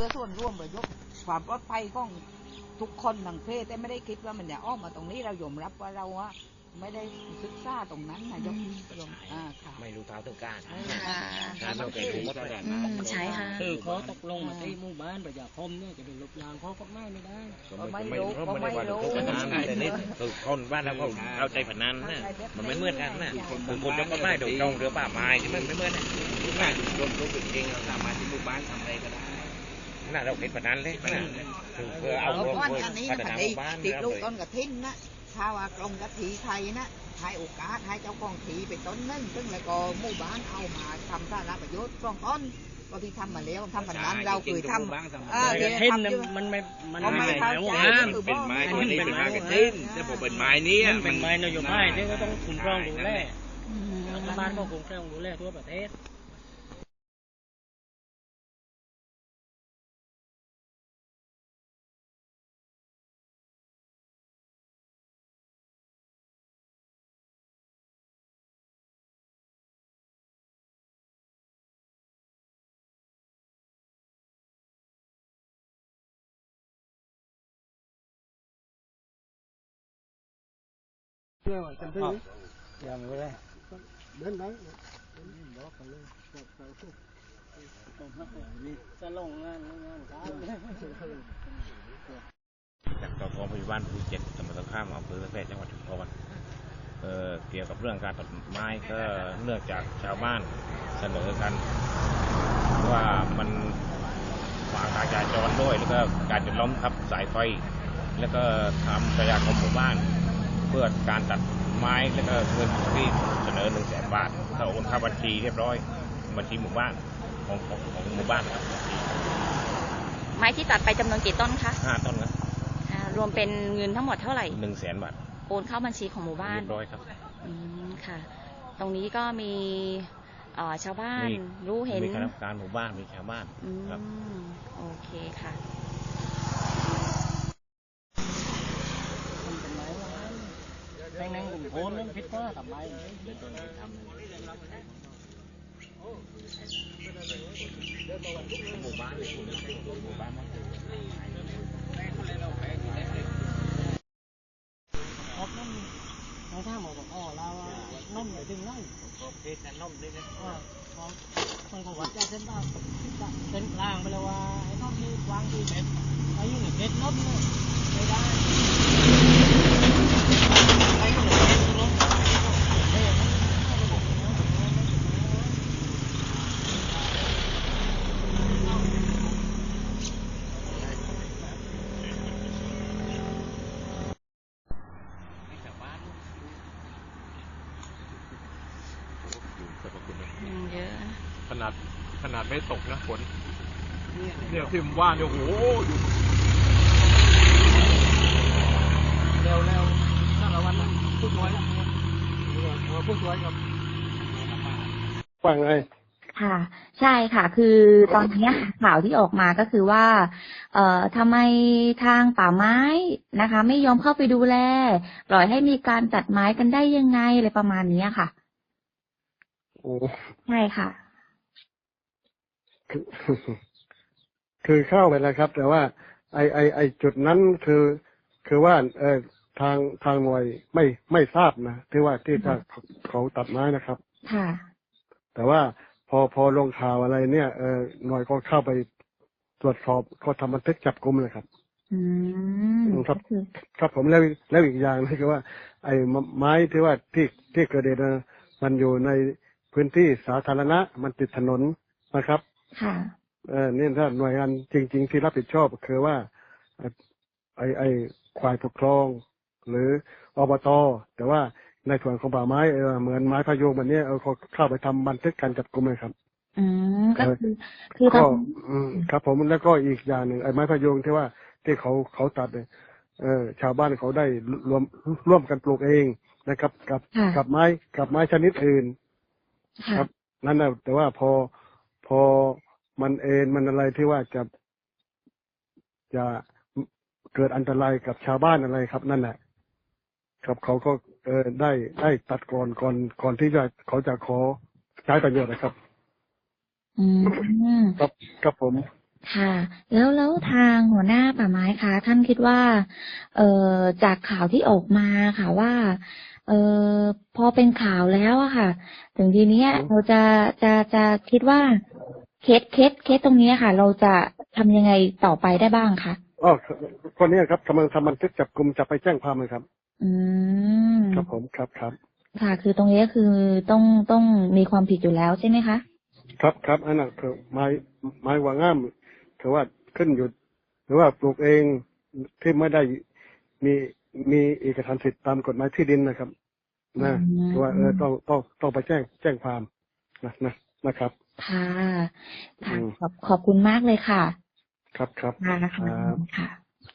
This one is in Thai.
พื่อส่วนร่วมเพื่อยกความปลอดภัยของทุกคนทั้งเพศแต่ไม่ได้คิดว่ามันจะออกมาตรงนี้เรายอมรับว่าเราอะไม่ได้ศึกษาตรงนั้นนายกลงอ่าค่ะไม่รู้เท่าถึงการค่ะการเราเป็นรู้หมดเลยอืมใช่ค่ะคือเขาตกลงมาที่หมู่บ้านประยาคมเนี่ยจะเป็นลบยางเขาก็ไม่ไม่ได้ไม่ไม่รู้ไม่ได้ว่าถูกกันนะแต่นี่คือคนบ้านเราเขาเข้าใจแบบนั้นนะมันไม่เหมือนกันนะคือคนจะก็ไม่โดยตรงเรือป่าไม้ที่มันไม่เหมือนนะทุกงานโดนทุกจริงเราสามารถที่หมู่บ้านทำอะไรก็ได้ น่าเราเป็นแบบนั้นเลยนะคือเพื่อเอาเอาเพื่อก้อนอันนี้พันะฒนาคะหมู่บ้านติดเราลูกเลยต้นกระทิ้นนะถ้าว่ากรมกะถีไทยนะให้โอกาสให้เจ้าของถีไปต้นนึงซึ่งแล้วก็หมู่บ้านเอามาทำสาระประโยชน์สองต้นก็ที่ทำมาแล้วทำแบบนั้นเราเคยทำอ่าแต่เดี๋ยวเท่นทำน่ะอยู่มันไม่มันเขาไม่ไม่เข้าแล้วใจงามคือเป็นไม้บอกตัวนี้เป็นไม้กระทิ้นแต่ผมเป็นไม้นี้มันเป็นไม้นโยบายที่ก็ต้องคุ้มครองดูแลอืมรัฐบาลก็คุ้มครองดูแลทั่วประเทศ จะลงงานงานครับจากต่อกองพยาบาลภูเก็ตตำบลตะข้ามอำเภอแพร่จังหวัดชุมพรเอ่อเกี่ยวกับเรื่องการตัดไม้ก็เนื่องจากชาวบ้านเสนอกัน ว่ามันขวางการจราจรด้วยแล้วก็การจะล้มทับสายไฟ แล้วก็ทำประหยัดของหมู่บ้าน เพื่อการตัดไม้แล้วก็เงินที่เสนอหนึ่งแสนบาทถ้าโอนเข้าบัญชีเรียบร้อย บัญชีหมู่บ้านของของของหมู่บ้านครับบัญชีไม้ที่ตัดไปจำนวนกี่ต้นคะห้าต้นครับอ่ารวมเป็นเงินทั้งหมดเท่าไหร่ หนึ่งแสนบาทโอนเข้าบัญชีของหมู่บ้าน เรียบร้อยครับ อืมค่ะ ตรงนี้ก็มีเอ่อชาวบ้านมี รู้เห็นมีคณะกรรมการหมู่บ้านมีชาวบ้าน อืครับมโอเคค่ะ แม่งนั่งกลุ่มโคนนั่งคิดว่าทำไมหมู่บ้านหมู่บ้านมันครบนั่นน้องท่าหมอบอกอ๋อเราว่าน้มไปถึงนั่นเพชรนั่นนมด้วยนะว่าพอมันก็วัดจเส้นบ้างเส้นกลางไปเลยว่าไอ้น้มนี่วางที่เม็ดไอ้ยี่นี่เม็ดน้มเนี่ยไม่ได้ไอ้ก็เลยเม็ดน้มเฮ้ยมัน อืมเยอะ ขนาดขนาดไม่ตกนะฝนเนี่ยที่ผมว่าเนี่ยโอ้โหอยู่เร็วเร็วถ้าเราวันนั้นพูดน้อยแล้วพูดน้อยครับว่าไงค่ะ ใช่ค่ะ คือตอนนี้ข่าวที่ออกมาก็คือว่า เอ่อทำไมทางป่าไม้นะคะ ไม่ยอมเข้าไปดูแล ปล่อยให้มีการตัดไม้กันได้ยังไงอะไรประมาณนี้ค่ะโอ้ใช่ค่ะ คือคือเข้าไปแล้วครับ แต่ว่า ไอไอไอจุดนั้นคือคือว่า เออทางทางหน่วยไม่ไม่ทราบนะที่ว่าที่เขาเขาตัดไม้นะครับ ค่ะ แต่ว่าพอพอลงข่าวอะไรเนี่ยเออหน่วยก็เข้าไปตรวจสอบก็ทำบันทึกจับกุมเลยครับ อืมครับก็คือครับผมแล้วแล้วอีกอย่างนะคือว่า ไอ้ไม้ที่ว่าที่ที่เกิดเหตุนะมันอยู่ในพื้นที่สาธารณะ มันติดถนนนะครับ ค่ะเออนี่ถ้าหน่วยงานจริง ๆ ที่รับผิดชอบคือว่า ไอ้ไอ้ควายปกครอง หรืออบตแต่ว่าในส่วนของป่าไม้เออเหมือนไม้พะโยงแบบนี้เออเขาเข้าไปทำบันทึกการจับกุมเลยครับอืมก็คือคือตก็อนอืมครับ ผมแล้วก็อีกอย่างหนึ่งไอ้ไม้พะโยงที่ว่าที่เขาเขาตัดเนี่ยเออ ชาวบ้านเขาได้รวมร่วมกันปลูกเองนะครับ กับค่ะกับไม้กับไม้ชนิดอื่นค่ะครับ นั่นนะแต่ว่าพอ พอมันเอ็นมันอะไรที่ว่าจะจะเกิดอันตรายกับชาวบ้านอะไรครับนั่นแหละครับเขาก็เออได้ได้ตัดก่อนก่อนก่อนที่จะเขาจะขอใช้ประโยชน์นะครับ อืมครับครับผม ค่ะ แล้วแล้วทางหัวหน้าป่าไม้คะท่านคิดว่า เอ่อจากข่าวที่ออกมาค่ะว่าเอ่อพอเป็นข่าวแล้วอะค่ะ ถึงทีเนี้ยอืมเราจะจะจะคิดว่า เคสเคสเคสตรงเนี้ยค่ะ เราจะทำยังไงต่อไปได้บ้างคะอ๋อคนเนี้ยครับทำมันทำมันทึกจับกลุ่มจับไปแจ้งความเลยครับ อืมครับผมครับครับค่ะ คือตรงนี้ก็คือต้องต้องมีความผิดอยู่แล้วใช่ไหมคะครับครับอันนั้นคือไม้ไม้ว่าง่ามคือว่าขึ้นอยู่หรือว่าปลูกเองที่ไม่ได้มีมีเอกสารสิทธิ์ตามกฎหมายที่ดินนะครับ นะอืมคือว่าเออต้องต้องต้องไปแจ้งแจ้งความนะนะ นะครับค่ะค่ะอืมขอบขอบคุณมากเลยค่ะ ครับครับค่ะครับค่ะ